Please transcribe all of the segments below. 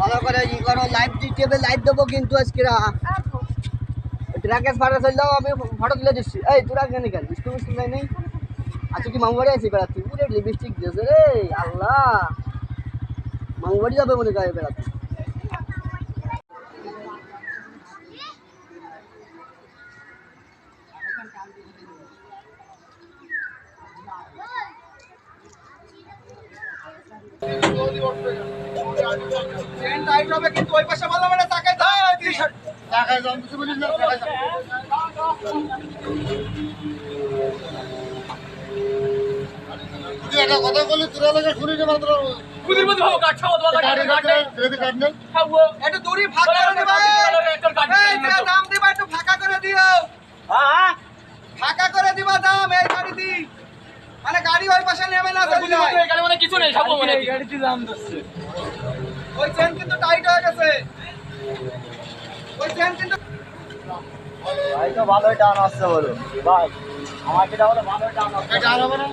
ভালো করে, ই করো লাইভ টিভি লাইভ দেবো কিন্তু আজকে ট্রাকের ফাটা চল যাও, আমি ফটো তুলে দিচ্ছি। এই, তোরা কেন কেন মিষ্টি মিষ্টি নাই নেই? আজকে কি মামু বাড়ি আছি বেড়াতে? লিপস্টিক দিয়েছে রে, আল্লাহ। মামু বাড়ি যাবে মনে করে বেড়াতে। একটা এই যে দাম দিবা একটু ফাঁকা করে দিও ফাঁকা করে দিবা দাম এই গাড়ি দি মানে গাড়ি ওই পাশে এখানে মানে কিছু নেই খাব মানে ওই চেন কিন্তু টাইট হয়ে গেছে। ওই চেন কিন্তু ভাই তো ভালোই টান আসছে বলো ভাই বলো ভালোই টান আসছে। এটা হবে না।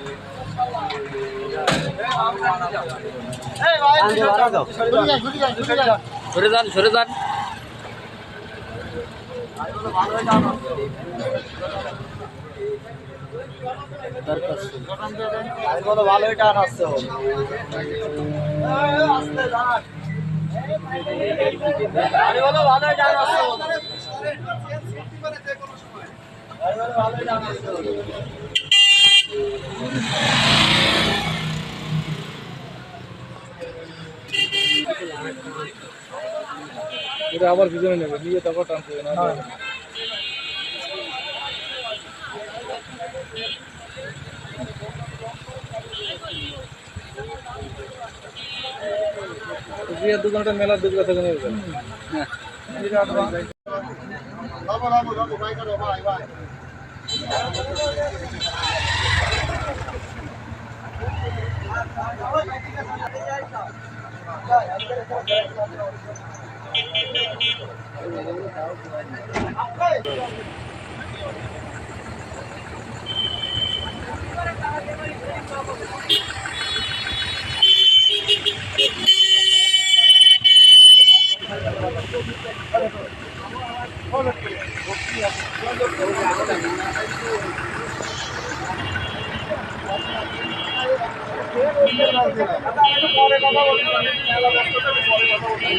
এই ভাই শুনি যা শুনি যা শুনি যা সরে যান সরে যান। ভালোই টান আসছে। এটা আবার পিছনে নেবে নিয়ে তারপর টানতে না বিয়ের দোকানটা মেলার দোকান থেকে নেবে বাবু বাবু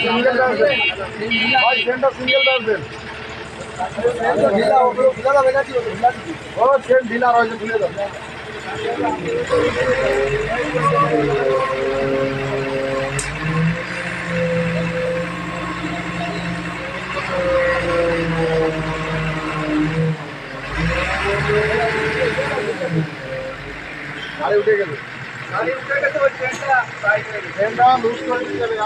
সিঙ্গেল ট্রেনটা ঢিলা ওগুলো ঢিলা যাবে গাড়ি উঠে গেল। উঠে গেছে ওই ট্রেনটা লুজ করে দিতে হবে।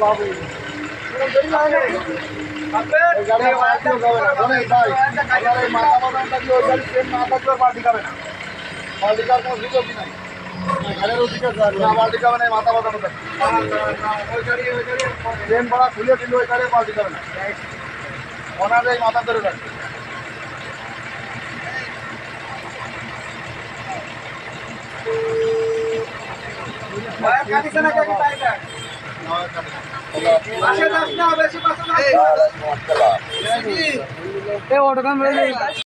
বাবু। আপনি না। ভাই মাথা বাদাম ওই গাড়ি ট্রেন না থাকলে পাল্টি খাবে না। পাল্টি খাওয়ার কোনো সুযোগই নাই। গাড়ির অধিকার না পাল্টি খাবে না এই মাথা বাদাম ওই গাড়ি ওই গাড়ি। ট্রেন ভাড়া খুলে দিলে ওই গাড়ি পাল্টি খাবে না। ওনার এই মাথা ধরে রাখবে। ভাই কাটিছে